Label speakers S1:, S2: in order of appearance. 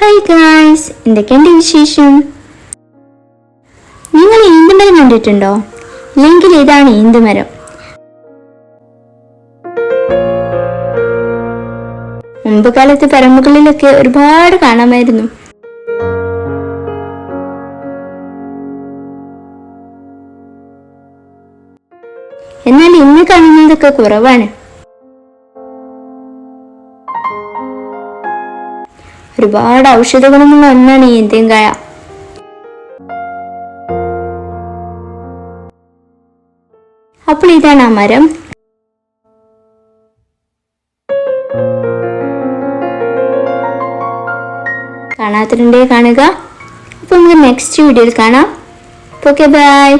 S1: Hi guys എന്തൊക്കെയുണ്ട് വിശേഷം? നിങ്ങൾ ഈന്തുമരം കണ്ടിട്ടുണ്ടോ? ഇല്ലെങ്കിൽ ഇതാണ് ഈന്തുമരം മുമ്പ് കാലത്ത് പറമ്പുകളിലൊക്കെ ഒരുപാട് കാണാമായിരുന്നു. എന്നാൽ ഇന്ന് കാണുന്നതൊക്കെ കുറവാണ്. ഒരുപാട് ഔഷധ ഗുണമുള്ള ഒന്നാണ് ഈ കായ. അപ്പോൾ ഇതാണ് ആ മരം. കാണാത്തിട്ടുണ്ടേ കാണുക. അപ്പോൾ നമുക്ക് നെക്സ്റ്റ് വീഡിയോയിൽ കാണാം. Okay bye